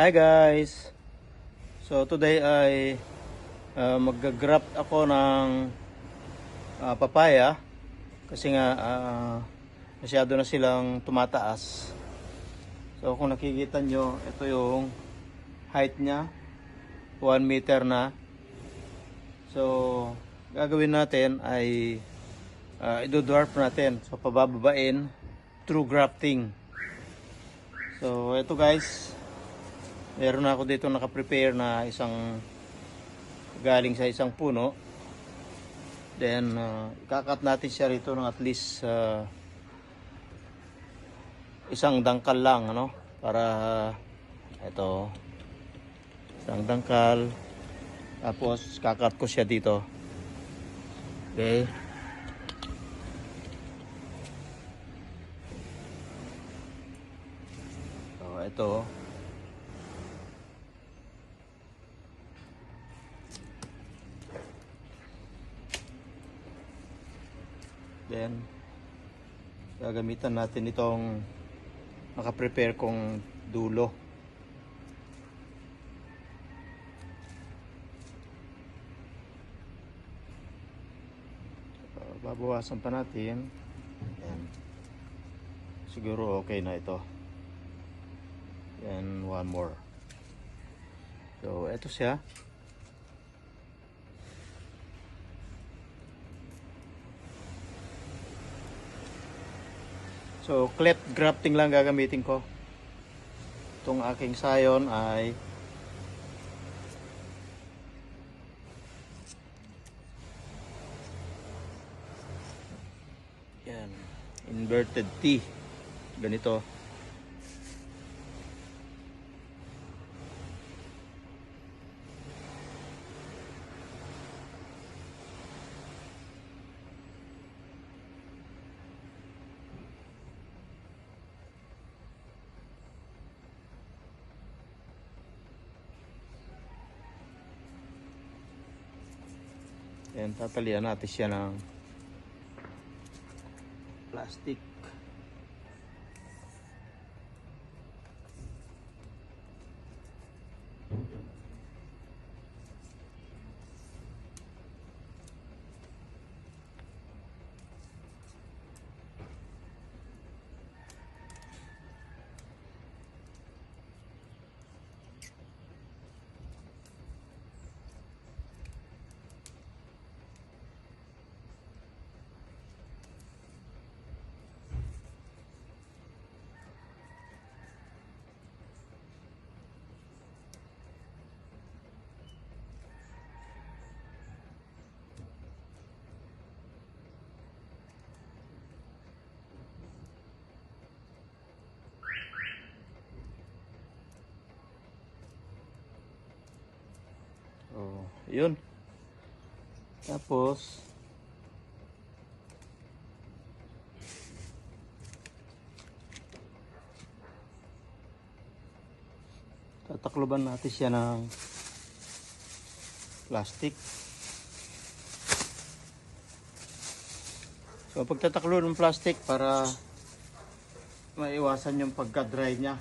Hi guys! So today ay uh, mag-graft ako ng ah, papaya kasi nga ah, masyado na silang tumataas. So kung nakikita nyo, ito yung height niya. 1 meter na. So gagawin natin ay uh, idodwarf natin. So pabababain through grafting. So ito guys, meron ako dito naka-prepare na isang galing sa isang puno. Then uh, ikakat natin siya rito ng at least uh, isang dangkal lang ano para ito isang dangkal tapos kakat ko siya dito. Okay. So ito Then, gagamitan natin itong nakaprepare kong dulo. Uh, babawasan pa natin. Yan. Siguro okay na ito. Yan, one more. So, eto siya. So, cleft grafting lang gagamitin ko. Itong aking sayon ay yan, inverted T. Ganito. Yan, tatalian natin siya ng plastic. Oh, yun. Tapos, tatakloban natin siya ng plastic. So, pagtataklo ng plastic para maiwasan yung pagka-dry niya.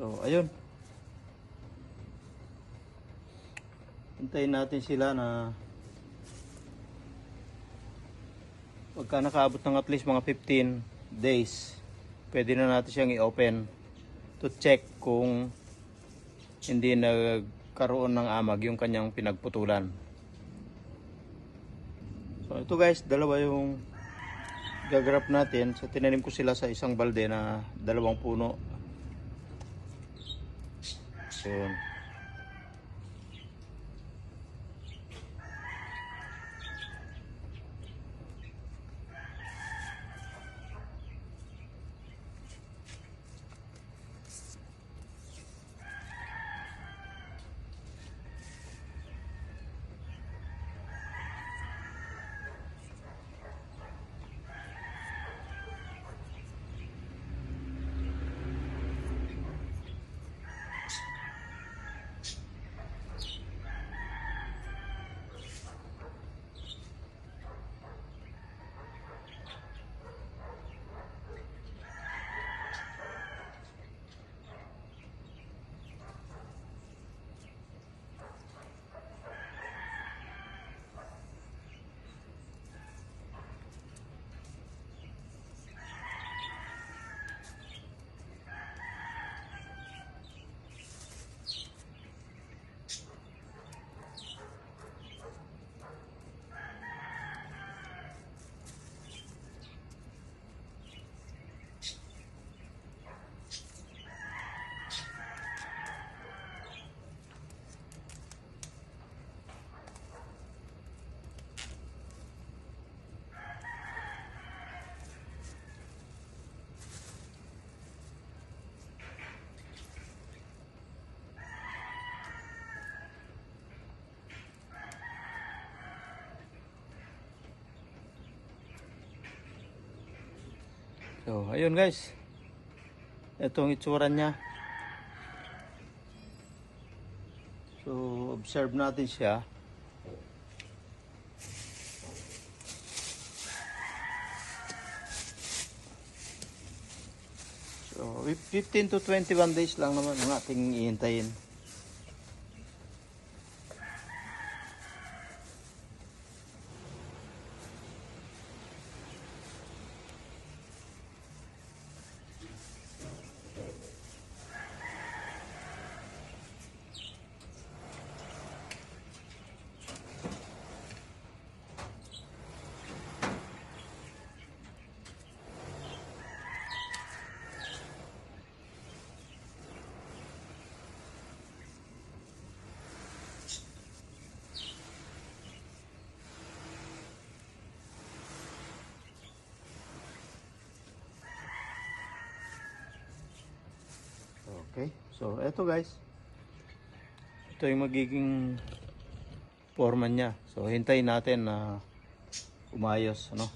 So, ayun. Hintayin natin sila na pagka nakaabot ng at least mga 15 days, pwede na natin siyang i-open to check kung hindi nagkaroon ng amag yung kanyang pinagputulan. So ito guys, dalawa yung gagrap natin. So tinanim ko sila sa isang balde na dalawang puno. So, So, ayun guys. Itong itsura niya. So, observe natin siya. So, 15 to 21 days lang naman ang ating ihintayin. Okay. So, eto guys. Ito yung magiging forma niya. So, hintayin natin na umayos, ano?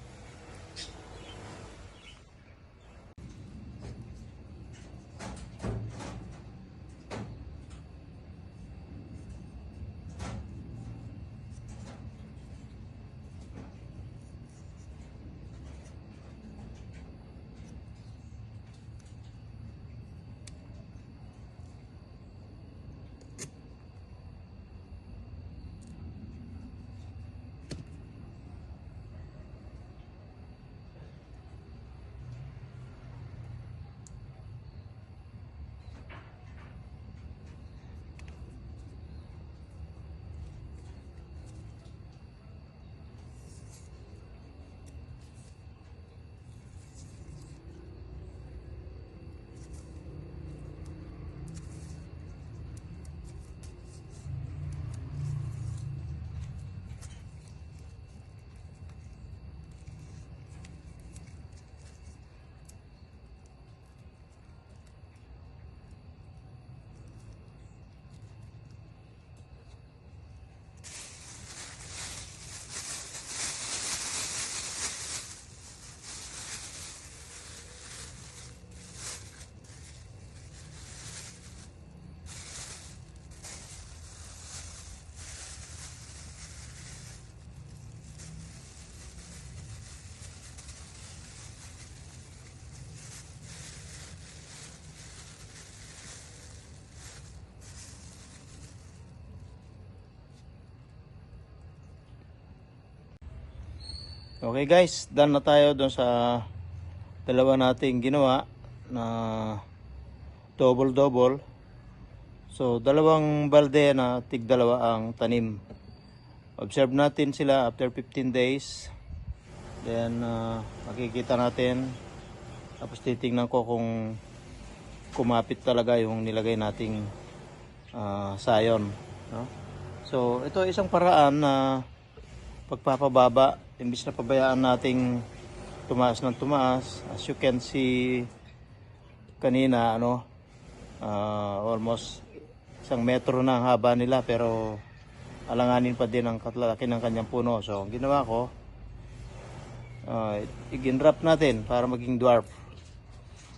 Okay guys, done na tayo doon sa dalawa nating ginawa na double-double. So, dalawang balde na tig dalawa ang tanim. Observe natin sila after 15 days. Then, ah, makikita natin. Tapos titingnan ko kung kumapit talaga yung nilagay nating ah, sayon. No? So, ito isang paraan na pagpapababa imbis na pabayaan nating tumaas ng tumaas as you can see kanina ano ah, almost isang metro na ang haba nila pero alanganin pa din ang kalalaki ng kanyang puno. So ang ginawa ko uh, i-ginrap natin para maging dwarf.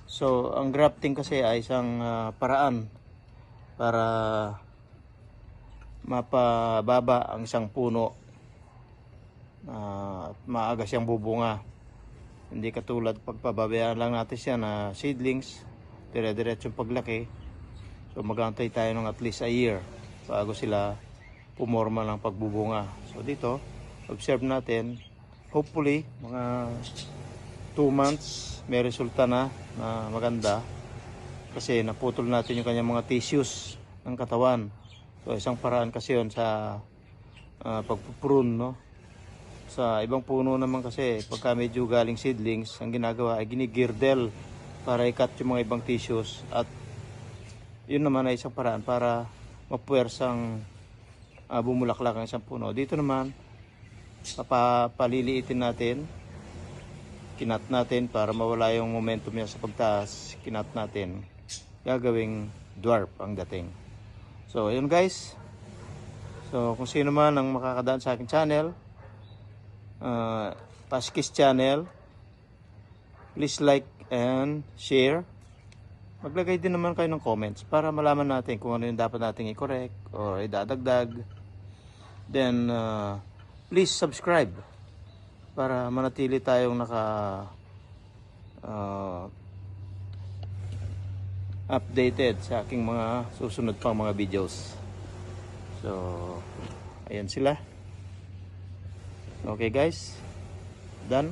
So ang grafting kasi ay isang ah, paraan para mapababa ang isang puno At maaga siyang bubunga. Hindi katulad pagpababayaan lang natin siya na seedlings, dire-diretsong paglaki. So magantay tayo ng at least a year bago sila pumorma ng pagbubunga. So dito, observe natin, hopefully mga 2 months may resulta na na maganda kasi naputol natin yung kanyang mga tissues ng katawan. So isang paraan kasi yon sa uh, pagpuprune, no? Sa ibang puno naman kasi, pagka medyo galing seedlings, ang ginagawa ay ginigirdel para i-cut yung mga ibang tissues at yun naman ay isang paraan para mapuwersang uh, bumulaklak ang isang puno. Dito naman, papaliliitin natin, kinat natin para mawala yung momentum niya sa pagtaas, kinat natin, gagawing dwarf ang dating. So, ayun guys. So, kung sino man ang makakadaan sa aking channel, uh, Paskis channel. Please like and share. Maglagay din naman kayo ng comments para malaman natin kung ano yung dapat nating i-correct or idadagdag. Then, uh, please subscribe para manatili tayong naka uh, updated sa aking mga susunod pang mga videos. So, ayan sila. Okay guys, done.